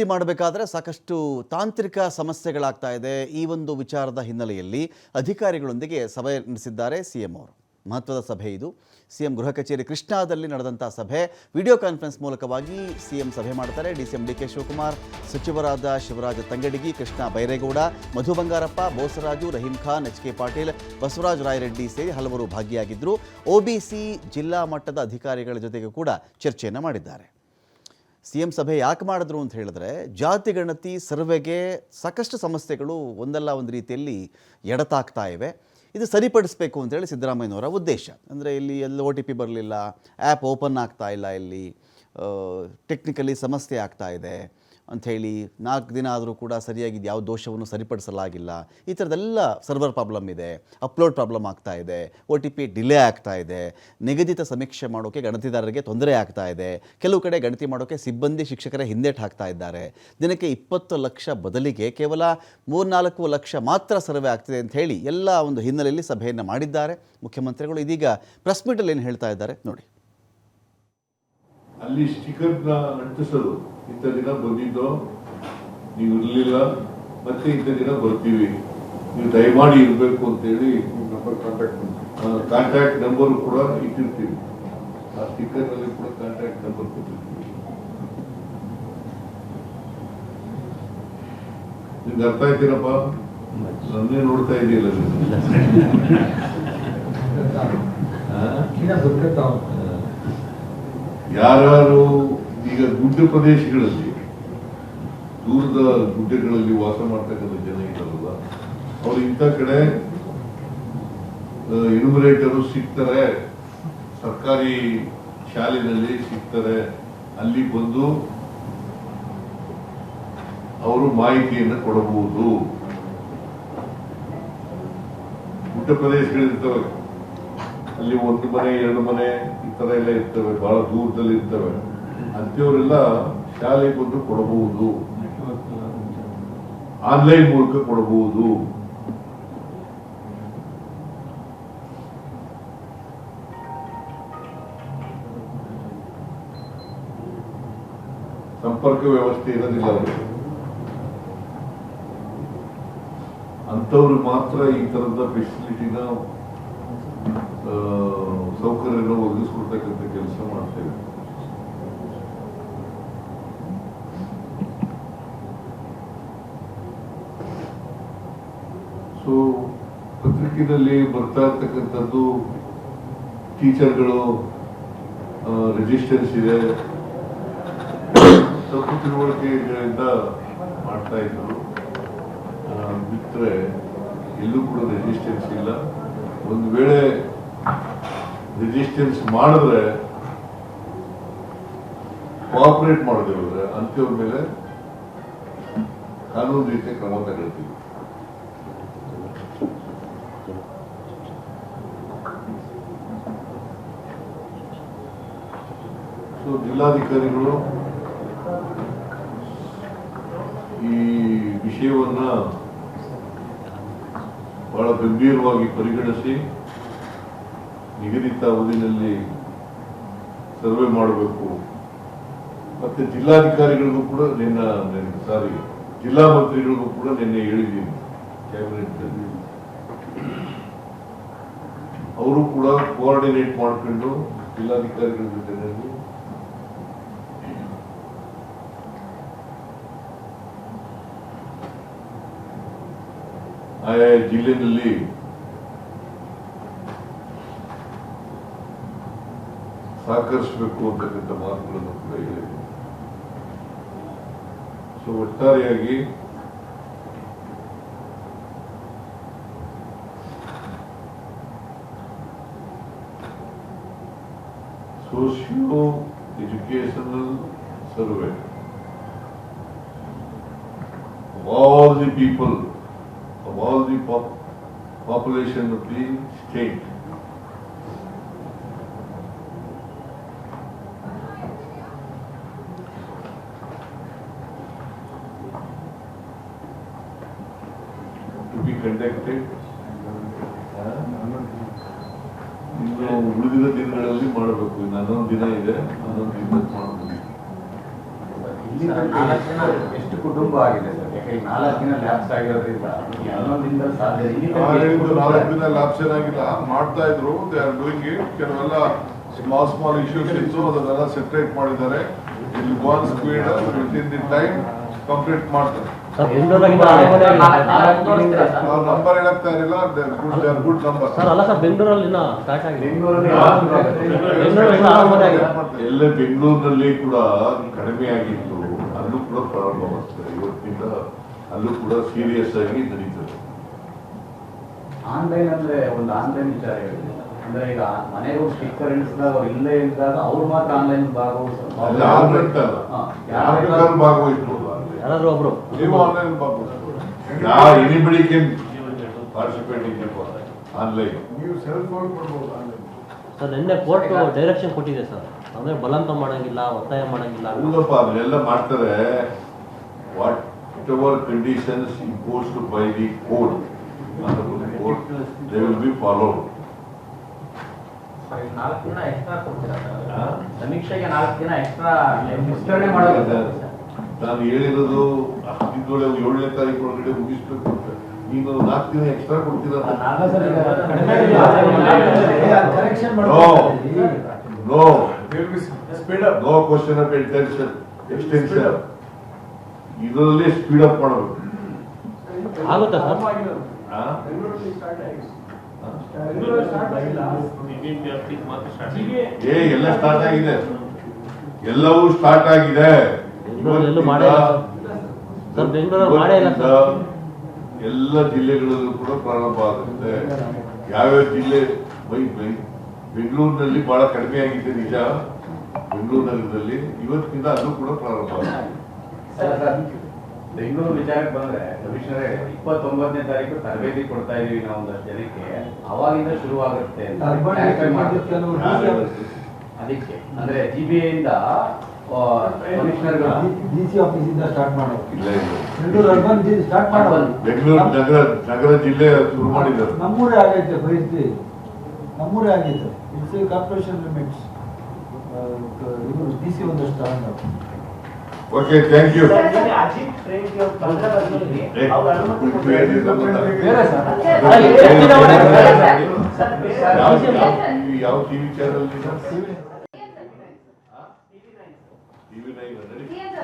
ಅಭಿವೃದ್ಧಿ ಮಾಡಬೇಕಾದ್ರೆ ಸಾಕಷ್ಟು ತಾಂತ್ರಿಕ ಸಮಸ್ಯೆಗಳಾಗ್ತಾ ಇದೆ ಈ ಒಂದು ವಿಚಾರದ ಹಿನ್ನೆಲೆಯಲ್ಲಿ ಅಧಿಕಾರಿಗಳೊಂದಿಗೆ ಸಭೆ ನಡೆಸಿದ್ದಾರೆ ಸಿಎಂ ಅವರು. ಮಹತ್ವದ ಸಭೆ ಇದು. ಸಿಎಂ ಗೃಹ ಕಚೇರಿ ಕೃಷ್ಣಾದಲ್ಲಿ ನಡೆದಂಥ ಸಭೆ. ವಿಡಿಯೋ ಕಾನ್ಫರೆನ್ಸ್ ಮೂಲಕವಾಗಿ ಸಿಎಂ ಸಭೆ ಮಾಡ್ತಾರೆ. ಡಿ ಡಿ ಕೆ ಶಿವಕುಮಾರ್, ಸಚಿವರಾದ ಶಿವರಾಜ ತಂಗಡಿಗಿ, ಕೃಷ್ಣ ಬೈರೇಗೌಡ, ಮಧು ಬಂಗಾರಪ್ಪ, ಬೋಸರಾಜು, ರಹೀಂ ಖಾನ್, ಎಚ್ ಕೆ ಪಾಟೀಲ್, ಬಸವರಾಜ ರಾಯರೆಡ್ಡಿ ಸೇರಿ ಹಲವರು ಭಾಗಿಯಾಗಿದ್ದರು ಒಬಿಸಿ ಜಿಲ್ಲಾ ಮಟ್ಟದ ಅಧಿಕಾರಿಗಳ ಜೊತೆಗೆ ಕೂಡ ಚರ್ಚೆಯನ್ನು ಮಾಡಿದ್ದಾರೆ. ಸಿ ಎಂ ಸಭೆ ಯಾಕೆ ಮಾಡಿದ್ರು ಅಂತ ಹೇಳಿದ್ರೆ ಜಾತಿ ಗಣತಿ ಸರ್ವೆಗೆ ಸಾಕಷ್ಟು ಸಮಸ್ಯೆಗಳು ಒಂದಲ್ಲ ಒಂದು ರೀತಿಯಲ್ಲಿ ಎಡತಾಗ್ತಾ ಇವೆ. ಇದು ಸರಿಪಡಿಸಬೇಕು ಅಂತೇಳಿ ಸಿದ್ದರಾಮಯ್ಯನವರ ಉದ್ದೇಶ. ಅಂದರೆ ಇಲ್ಲಿ ಎಲ್ಲ ಒ ಟಿ ಪಿ ಬರಲಿಲ್ಲ, ಆ್ಯಪ್ ಓಪನ್ ಆಗ್ತಾ ಇಲ್ಲ ಇಲ್ಲಿ ಟೆಕ್ನಿಕಲಿ ಸಮಸ್ಯೆ ಆಗ್ತಾ ಇದೆ. ಅಂಥೇಳಿ ನಾಲ್ಕು ದಿನ ಆದರೂ ಕೂಡ ಸರಿಯಾಗಿ ಯಾವ ದೋಷವನ್ನು ಸರಿಪಡಿಸಲಾಗಿಲ್ಲ. ಈ ಥರದ್ದೆಲ್ಲ ಸರ್ವರ್ ಪ್ರಾಬ್ಲಮ್ ಇದೆ, ಅಪ್ಲೋಡ್ ಪ್ರಾಬ್ಲಮ್ ಆಗ್ತಾ ಇದೆ, ಒ ಟಿ ಪಿ ಡಿಲೇ ಆಗ್ತಾ ಇದೆ, ನಿಗದಿತ ಸಮೀಕ್ಷೆ ಮಾಡೋಕ್ಕೆ ಗಣತಿದಾರರಿಗೆ ತೊಂದರೆ ಆಗ್ತಾ ಇದೆ, ಕೆಲವು ಕಡೆ ಗಣತಿ ಮಾಡೋಕ್ಕೆ ಸಿಬ್ಬಂದಿ ಶಿಕ್ಷಕರ ಹಿಂದೇಟು ಹಾಕ್ತಾ ಇದ್ದಾರೆ. ದಿನಕ್ಕೆ ಇಪ್ಪತ್ತು ಲಕ್ಷ ಬದಲಿಗೆ ಕೇವಲ ಮೂರ್ನಾಲ್ಕು ಲಕ್ಷ ಮಾತ್ರ ಸರ್ವೆ ಆಗ್ತಿದೆ ಅಂತ ಹೇಳಿ ಎಲ್ಲ ಒಂದು ಹಿನ್ನೆಲೆಯಲ್ಲಿ ಸಭೆಯನ್ನು ಮಾಡಿದ್ದಾರೆ. ಮುಖ್ಯಮಂತ್ರಿಗಳು ಇದೀಗ ಪ್ರೆಸ್ ಮೀಟಲ್ಲಿ ಏನು ಹೇಳ್ತಾ ಇದ್ದಾರೆ ನೋಡಿ. ಅಲ್ಲಿ ಸ್ಟಿಕರ್ನ ಅಂಟಿಸೋದು. ಇಂಥ ದಿನ ಬಂದಿದ್ದು ನೀವು ಇರಲಿಲ್ಲ ಮತ್ತೆ ಇಂಥ ದಿನ ಬರ್ತೀವಿ. ನೀವು ದಯಮಾಡಿ ಇರಬೇಕು ಅಂತೇಳಿ ನಂಬರ್. ಕಾಂಟ್ಯಾಕ್ಟ್ ಕಾಂಟ್ಯಾಕ್ಟ್ ನಂಬರ್ ಕೂಡ ಇಟ್ಟಿರ್ತೀವಿ. ಆ ಸ್ಟಿಕ್ಕರ್ನಲ್ಲಿ ಕೂಡ ಕಾಂಟ್ಯಾಕ್ಟ್ ನಂಬರ್ ಕೊಟ್ಟಿರ್ತೀವಿ. ನಿಮ್ಗೆ ಅರ್ಥ ಆಯ್ತೀರಪ್ಪ ನನ್ನೇ ನೋಡ್ತಾ ಇದೆಯಲ್ಲ ಯಾರ್ಯಾರು ಈಗ ಗುಡ್ಡ ಪ್ರದೇಶಗಳಲ್ಲಿ, ದೂರದ ಗುಡ್ಡಗಳಲ್ಲಿ ವಾಸ ಮಾಡ್ತಕ್ಕಂಥ ಜನ ಇದ್ದಾರಲ್ಲ, ಅವ್ರು ಇಂಥ ಕಡೆ ಇನ್ಯುಮರೇಟರು ಸಿಗ್ತಾರೆ, ಸರ್ಕಾರಿ ಶಾಲೆಯಲ್ಲಿ ಸಿಗ್ತಾರೆ, ಅಲ್ಲಿ ಬಂದು ಅವರು ಮಾಹಿತಿಯನ್ನು ಕೊಡಬಹುದು. ಗುಡ್ಡ ಪ್ರದೇಶಗಳಿರ್ತವೆ. ಅಲ್ಲಿ ಒಂದು ಮನೆ, ಎರಡು ಮನೆ, ಈ ತರ ಎಲ್ಲ ಇರ್ತವೆ, ಬಹಳ ದೂರದಲ್ಲಿ ಇರ್ತವೆ. ಅಂತವರೆಲ್ಲ ಶಾಲೆಗೆ ಬಂದು ಕೊಡಬಹುದು. ಆನ್ಲೈನ್ ಮೂಲಕ ಕೊಡಬಹುದು. ಸಂಪರ್ಕ ವ್ಯವಸ್ಥೆ ಇರೋದಿಲ್ಲ ಅಂತವ್ರಿಗೆ ಮಾತ್ರ ಈ ತರದ ಫೆಸಿಲಿಟಿನ ಆ, ಸೌಕರ್ಯನ ಒದಗಿಸ್ಕೊಡ್ತಕ್ಕಂಥ ಕೆಲಸ ಮಾಡ್ತೇವೆ. ಸೊ ಪತ್ರಿಕೆಯಲ್ಲಿ ಬರ್ತಾ ಇರ್ತಕ್ಕಂಥದ್ದು ಟೀಚರ್ಗಳು ರೆಜಿಸ್ಟೆನ್ಸ್ ಇದೆ. ತಪ್ಪು ತಿಳುವಳಿಕೆಗಳಿಂದ ಮಾಡ್ತಾ ಇದ್ರು. ಬಿಟ್ಟರೆ ಎಲ್ಲೂ ಕೂಡ ರೆಜಿಸ್ಟೆನ್ಸ್ ಇಲ್ಲ. ಒಂದು ವೇಳೆ ರೆಸಿಸ್ಟೆನ್ಸ್ ಮಾಡಿದ್ರೆ ಕೋಆಪರೇಟ್ ಮಾಡದಿದ್ರೆ ಅಂತ್ಯವ್ರ ಮೇಲೆ ಕಾನೂನು ರೀತಿಯ ಕ್ರಮ ತಗೊಳ್ತೀವಿ. ಸೊ ಜಿಲ್ಲಾಧಿಕಾರಿಗಳು ಈ ವಿಷಯವನ್ನ ಬಹಳ ಗಂಭೀರವಾಗಿ ಪರಿಗಣಿಸಿ ನಿಗದಿತ ಅವಧಿನಲ್ಲಿ ಸರ್ವೆ ಮಾಡಬೇಕು. ಮತ್ತೆ ಜಿಲ್ಲಾಧಿಕಾರಿಗಳಿಗೂ ಕೂಡ ನಿನ್ನ ಸಾರಿ, ಜಿಲ್ಲಾ ಮಂತ್ರಿಗಳಿಗೂ ಕೂಡ ನಿನ್ನೆ ಹೇಳಿದ್ದೀನಿ ಕ್ಯಾಬಿನೆಟ್ ಅವರು ಕೂಡ ಕೋಆರ್ಡಿನೇಟ್ ಮಾಡ್ಕೊಂಡು ಜಿಲ್ಲಾಧಿಕಾರಿಗಳ ಜೊತೆಯಲ್ಲಿ ಆಯಾ ಜಿಲ್ಲೆನಲ್ಲಿ ಸಹಕರಿಸಬೇಕು ಅಂತಕ್ಕಂಥ ಮಾತುಗಳನ್ನು ಕೂಡ ಹೇಳಿದೆ ಸೊ ಒಟ್ಟಾರೆಯಾಗಿ socio educational survey of all the people, of all the pop- population of the state. Conducted. ಇನ್ನು ಉಳಿದಿದ ದಿನಗಳಲ್ಲಿ ಮಾಡಬೇಕು. ಇನ್ನು ಹನ್ನೊಂದು ದಿನ ಇದೆ. ಹನ್ನೊಂದು ದಿನ ಮಾಡಬೇಕು ಎಷ್ಟು ಕುಟುಂಬ ಆಗಿದೆ ಸರ್? ನಾಲ್ಕು ದಿನ ಆಗಿರೋದ್ರಿಂದ ಹನ್ನೊಂದು ದಿನದಲ್ಲಿ ಸಾಧ್ಯ ನಾಲ್ಕು ದಿನ ಏನಾಗಿಲ್ಲ. ಮಾಡ್ತಾ ಇದ್ರು. ದೇ ಆರ್ ಡೂಯಿಂಗ್ ಇಟ್ ಕೆಲವೆಲ್ಲ ಸ್ಮಾಲ್ ಸ್ಮಾಲ್ ಇಶ್ಯೂಸ್ ಇತ್ತು. ಅದನ್ನೆಲ್ಲ ಸೆಪರೇಟ್ ಮಾಡಿದ್ದಾರೆ. ಇಲ್ಲಿ speed within the time complete ಮಾಡ್ತಾರೆ. ನಂಬರ್ ಹೇಳಕ್ತಾ ಇರಲಿಲ್ಲ ಗುಡ್ ನಂಬರ್ ಸರ್ ಅಲ್ಲ ಸರ್ ಬೆಂಗಳೂರಲ್ಲಿ ಇನ್ನ ಸ್ಟಾರ್ಟ್ ಆಗಿದೆ. ಎಲ್ಲ ಬೆಂಗಳೂರಿನಲ್ಲಿ ಕೂಡ ಕಡಿಮೆ ಆಗಿತ್ತು. ಅಲ್ಲೂ ಕೂಡ ಪ್ರಾರಂಭವಾಗ್ತದೆ ಇವತ್ತಿಂದ ಅಲ್ಲೂ ಕೂಡ ಸೀರಿಯಸ್ ಆಗಿ ನಡೀತದೆ. ಆನ್ಲೈನ್ ಅಂದ್ರೆ ಒಂದು ಆನ್ಲೈನ್ ವಿಚಾರ ಹೇಳಿದೆ ಅಂದ್ರೆ ಈಗ ಮನೆಗೆ ಹೋಗಿ ಸ್ಟಿಕ್ಕರ್ ಇಳಿಸಿದಾಗ ಅವ್ರು ಇಲ್ಲೇ ಇದ್ದಾಗ ಅವ್ರು ಮಾತ್ರ ಆನ್ಲೈನ್ ಬೇಕಾದ್ರೂ ಭಾಗವಹಿಸ್ಬೋದು. ಯಾರಾದ್ರೂ ಒಬ್ರು? ನೀವು online ಭಾಗವಹಿಸ್ಬೋದು yeah anybody can participate in online ನೀವು ಸೆಲ್ ಫೋನ್ ಕೊಡ್ಬೋದು ಆನ್ಲೈನ್ ಸರ್ ನಿನ್ನೆ ಕೋರ್ಟ್ ಡೈರೆಕ್ಷನ್ ಕೊಟ್ಟಿದೆ ಸರ್. ಅಂದ್ರೆ ಬಲವಂತ ಮಾಡಂಗಿಲ್ಲ ಒತ್ತಾಯ ಮಾಡಂಗಿಲ್ಲ. ಹೌದಪ್ಪ ಅದನ್ನೆಲ್ಲ ಮಾಡ್ತಾರೆ. Whatever conditions imposed by the court court they will be followed ನಾಲ್ಕು ದಿನ ಎಕ್ಸ್ಟ್ರಾ ಕೊಡ್ತೀರಾ ಸರ್? ಸಮೀಕ್ಷೆಗೆ ನಾಲ್ಕು ದಿನ ಎಕ್ಸ್ಟ್ರಾ ವಿಸ್ತರಣೆ ಮಾಡೋದು ನಾನು ಹೇಳಿರೋದು ತಿಂಗಳ ಏಳನೇ ತಾರೀಕು ಒಳಗಡೆ ಮುಗಿಸ್ಬೇಕು ಅಂತ. ನೀನು ನಾಲ್ಕು ದಿನ ಎಕ್ಸ್ಟ್ರಾ ಕೊಡ್ತೀರ? Correction no question of intention extension ಇದರಲ್ಲಿ ಸ್ಪೀಡ್ ಅಪ್ ಮಾಡಬೇಕು ಏ ಎಲ್ಲ ಸ್ಟಾರ್ಟ್ ಆಗಿದೆ. ಎಲ್ಲವೂ ಸ್ಟಾರ್ಟ್ ಆಗಿದೆ. ಬೆಂಗಳೂರಲ್ಲೂ ಮಾಡೇ ಇಲ್ಲ. ಸರ್ ಬೆಂಗಳೂರಲ್ಲಿ ಮಾಡೇ ಇಲ್ಲ ಸರ್. ಎಲ್ಲ ಜಿಲ್ಲೆಗಳಲ್ಲೂ ಕೂಡ ಪ್ರಾರಂಭ ಆಗುತ್ತೆ. ಯಾವ್ಯಾವ ಜಿಲ್ಲೆ ಬೈ ಬೈ ಬೆಂಗಳೂರಿನಲ್ಲಿ ಬಹಳ ಕಡಿಮೆ ಆಗಿದೆ ನಿಜ. ಬೆಂಗಳೂರು ನಗರದಲ್ಲಿ ಇವತ್ತಿನಿಂದ ಅದು ಕೂಡ ಪ್ರಾರಂಭ ಆಗುತ್ತೆ ಬೆಂಗಳೂರು ವಿಚಾರಕ್ಕೆ ಬಂದ್ರೆ ಕಮಿಷನರ್ ಇಪ್ಪತ್ತೊಂಬತ್ತನೇ ತಾರೀಕು ತರಬೇತಿ ಕೊಡ್ತಾ ಇದೀವಿ ನಾವು ಒಂದಷ್ಟು ಜನಕ್ಕೆ. ಅವಾಗಿಂದ ಶುರುವಾಗುತ್ತೆ ಅಂತ. ಅದಕ್ಕೆ ಅಂದ್ರೆ ಜಿ ಬಿ ಇಂದ ಕಮಿಷನರ್ಗಳು ಡಿ ಸಿ ಆಫೀಸ್ ಇಂದ ಸ್ಟಾರ್ಟ್ ಮಾಡೋದು ಇಲ್ಲ ಇಲ್ಲ. ಬೆಂಗಳೂರು ಅರ್ಬನ್ ಸ್ಟಾರ್ಟ್ ಮಾಡೋದು ಬೆಂಗಳೂರು ನಗರ ನಗರ ಜಿಲ್ಲೆ ಶುರು ಮಾಡಿದ್ದಾರೆ. ನಮ್ಮೂರೇ ಆಗೈತೆ ಪರಿಸ್ಥಿತಿ. ನಮ್ಮೂರೇ ಆಗೈತೆ. ಇಟ್ಸ್ ಕಾರ್ಪೊರೇಷನ್ ಲಿಮಿಟ್ಸ್ ಇವರು ಡಿ ಸಿ ಒಂದಷ್ಟು ತಗೊಂಡು okay thank you Ajith Reddy ಅವ್ರು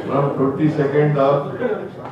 from 50 seconds of